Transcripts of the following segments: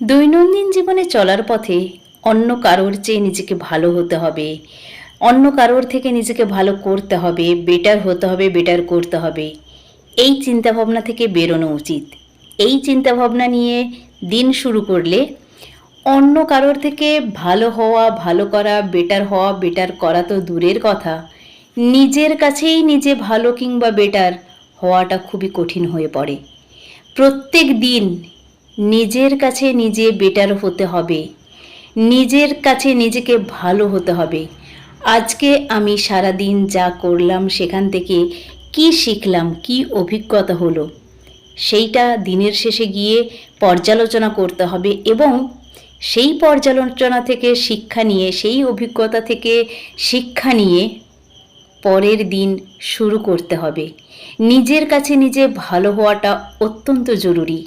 দৈনন্দিন জীবনে চলার পথে অন্য কারোর চেয়ে নিজেকে ভালো হতে হবে। অন্য কারোর থেকে নিজেকে ভালো করতে হবে বেটার হতে হবে বেটার করতে হবে। এই চিন্তাভাবনা থেকে বেরোনো উচিত। এই চিন্তাভাবনা নিয়ে দিন শুরু করলে অন্য কারোর থেকে ভালো হওয়া, ভালো করা বেটার হওয়া বেটার করা তো দূরের কথা। নিজের কাছেই নিজে ভালো কিংবা বেটার হওয়াটা খুবই কঠিন হয়ে পড়ে। প্রত্যেক দিন নিজের কাছে নিজে বেটার হতে হবে। নিজের কাছে নিজেকে ভালো হতে হবে। আজকে আমি সারা দিন যা করলাম সেখান থেকে কি শিখলাম, কি অভিজ্ঞতা হলো, সেইটা দিনের শেষে গিয়ে পর্যালোচনা করতে হবে এবং সেই পর্যালোচনা থেকে শিক্ষা নিয়ে, সেই অভিজ্ঞতা থেকে শিক্ষা নিয়ে পরের দিন শুরু করতে হবে। নিজের কাছে নিজে ভালো হওয়াটা অত্যন্ত জরুরি।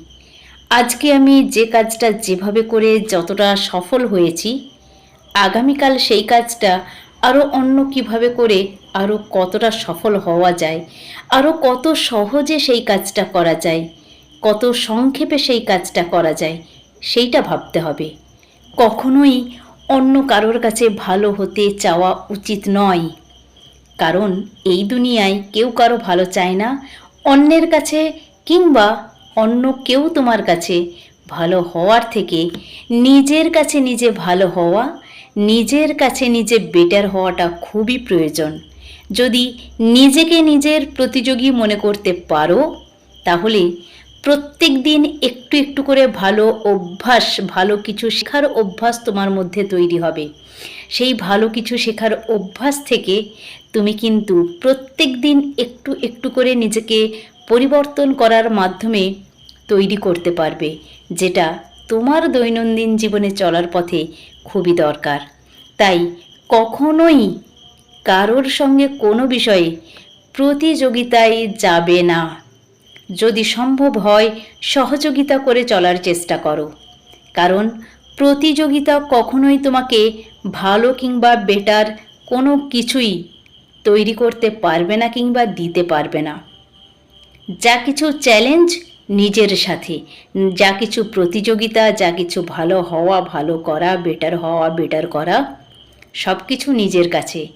আজকে আমি যে কাজটা যেভাবে করে যতটা সফল হয়েছি, আগামীকাল সেই কাজটা আরও অন্য কীভাবে করে আরও কতটা সফল হওয়া যায় আরও কত সহজে সেই কাজটা করা যায়, কত সংক্ষেপে সেই কাজটা করা যায়, সেইটা ভাবতে হবে। কখনোই অন্য কারোর কাছে ভালো হতে চাওয়া উচিত নয়। কারণ এই দুনিয়ায় কেউ কারও ভালো চায় না, অন্যের কাছে কিংবা অন্য কেউ তোমার কাছে ভালো হওয়ার থেকে নিজের কাছে নিজে ভালো হওয়া, নিজের কাছে নিজে বেটার হওয়াটা খুবই প্রয়োজন। যদি নিজেকে নিজের প্রতিযোগী মনে করতে পারো, তাহলে প্রত্যেক দিন একটু একটু করে ভালো অভ্যাস, ভালো কিছু শেখার অভ্যাস তোমার মধ্যে তৈরি হবে। সেই ভালো কিছু শেখার অভ্যাস থেকে তুমি কিন্তু প্রত্যেক দিন একটু একটু করে নিজেকে পরিবর্তন করার মাধ্যমে তৈরি করতে পারবে, যেটা তোমার দৈনন্দিন জীবনে চলার পথে খুবই দরকার। তাই কখনোই কারোর সঙ্গে কোনো বিষয়ে প্রতিযোগিতায় যাবে না। যদি সম্ভব হয়, সহযোগিতা করে চলার চেষ্টা করো। কারণ প্রতিযোগিতা কখনোই তোমাকে ভালো কিংবা বেটার কোনো কিছুই তৈরি করতে পারবে না কিংবা দিতে পারবে না। যা কিছু চ্যালেঞ্জ নিজের সাথে। যা কিছু প্রতিযোগিতা, যা কিছু ভালো হওয়া, ভালো করা বেটার হওয়া বেটার করা সব কিছু নিজের কাছে।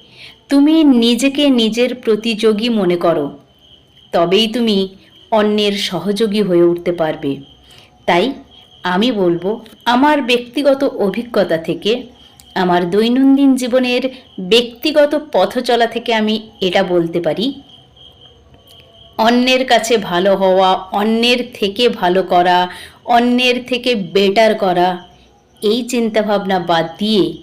তুমি নিজেকে নিজের প্রতিযোগী মনে করো। তবেই তুমি অন্যের সহযোগী হয়ে উঠতে পারবে। তাই আমি বলব, আমার ব্যক্তিগত অভিজ্ঞতা থেকে, আমার দৈনন্দিন জীবনের ব্যক্তিগত পথ চলা থেকে আমি এটা বলতে পারি। অন্যের কাছে ভালো হওয়া, অন্যের থেকে ভালো করা, অন্যের থেকে বেটার করা, এই চিন্তাভাবনা বাদ দিয়ে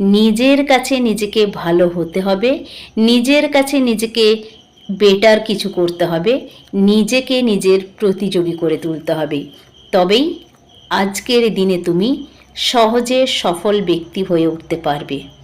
নিজের কাছে নিজেকে ভালো হতে হবে, নিজের কাছে নিজেকে বেটার কিছু করতে হবে, নিজেকে নিজের প্রতিযোগী করে তুলতে হবে। তবেই আজকের দিনে তুমি সহজে সফল ব্যক্তি হয়ে উঠতে পারবে।